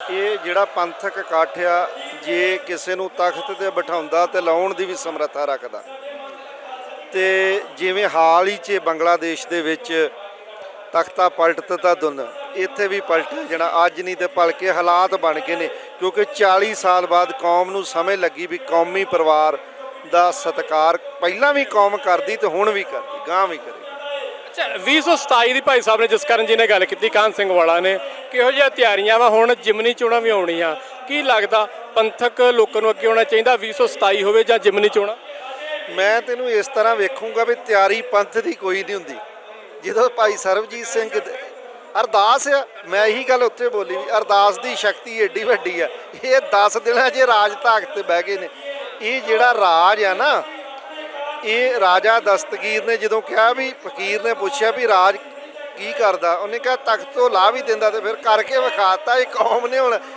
ਇਹ ਜਿਹੜਾ ਪੰਥਕ ਇਕੱਠ ਆ ਜੇ ਕਿਸੇ ਨੂੰ ਤਖਤ ਤੇ ਬਿਠਾਉਂਦਾ ਤੇ ਲਾਉਣ ਦੀ ਵੀ ਸਮਰੱਥਾ ਰੱਖਦਾ। ਤੇ ਜਿਵੇਂ ਹਾਲ ਹੀ 'ਚ ਬੰਗਲਾਦੇਸ਼ ਦੇ ਵਿੱਚ ਤਖਤਾ ਪਲਟ ਤਾ ਦੁਨ ਇੱਥੇ ਵੀ ਪਲਟਿਆ ਜਿਹੜਾ ਅੱਜ ਨਹੀਂ ਤੇ ਭਲਕੇ ਹਾਲਾਤ ਬਣ ਗਏ ਨੇ, ਕਿਉਂਕਿ 40 ਸਾਲ ਬਾਅਦ ਕੌਮ ਨੂੰ ਸਮਝ ਲੱਗੀ ਵੀ ਕੌਮੀ ਪਰਿਵਾਰ ਦਾ ਸਤਿਕਾਰ ਪਹਿਲਾਂ ਵੀ ਕੌਮ ਕਰਦੀ ਤੇ ਹੁਣ ਵੀ ਕਰਦੀ ਗਾਂ ਵੀ ਕਰੇਗੀ। ਅੱਛਾ 2027 ਦੀ ਭਾਈ ਸਾਹਿਬ ਨੇ ਜਸਕਰਨ ਜੀ ਨੇ ਗੱਲ ਕੀਤੀ ਕਾਨ ਸਿੰਘ ਵਾਲਾ ਨੇ, ਕਿਹੋ ਜਿਹੀਆਂ ਤਿਆਰੀਆਂ ਵਾ, ਹੁਣ ਜਿਮਨੀ ਚੋਣਾਂ ਵੀ ਆਉਣੀਆਂ। ਕੀ ਲੱਗਦਾ ਪੰਥਕ ਲੋਕਾਂ ਨੂੰ ਅੱਗੇ ਆਉਣਾ ਚਾਹੀਦਾ 2027 ਹੋਵੇ ਜਾਂ ਜਿਮਨੀ ਚੋਣਾਂ? ਮੈਂ ਤੈਨੂੰ ਇਸ ਤਰ੍ਹਾਂ ਵੇਖੂੰਗਾ ਵੀ ਤਿਆਰੀ ਪੰਥ ਦੀ ਕੋਈ ਨਹੀਂ ਹੁੰਦੀ। ਜਦੋਂ ਭਾਈ ਸਰਬਜੀਤ ਸਿੰਘ ਅਰਦਾਸ ਆ, ਮੈਂ ਇਹੀ ਗੱਲ ਉੱਥੇ ਬੋਲੀ ਵੀ ਅਰਦਾਸ ਦੀ ਸ਼ਕਤੀ ਏਡੀ ਵੱਡੀ ਆ। ਇਹ 10 ਦਿਨਾਂ ਜੇ ਰਾਜ ਤਾਕਤ ਤੇ ਬਹਿ ਗਏ ਨੇ। ਇਹ ਜਿਹੜਾ ਰਾਜ ਆ ਨਾ ਇਹ ਰਾਜਾ ਦਸਤਗੀਰ ਨੇ ਜਦੋਂ ਕਿਹਾ ਵੀ ਫਕੀਰ ਨੇ ਪੁੱਛਿਆ ਵੀ ਰਾਜ ਕੀ ਕਰਦਾ, ਉਹਨੇ ਕਿਹਾ ਤਖਤ ਤੋਂ ਲਾਹ ਵੀ ਦਿੰਦਾ ਤੇ ਫਿਰ ਕਰਕੇ ਵਿਖਾਤਾ, ਇਹ ਕੌਮ ਨੇ ਹੁਣ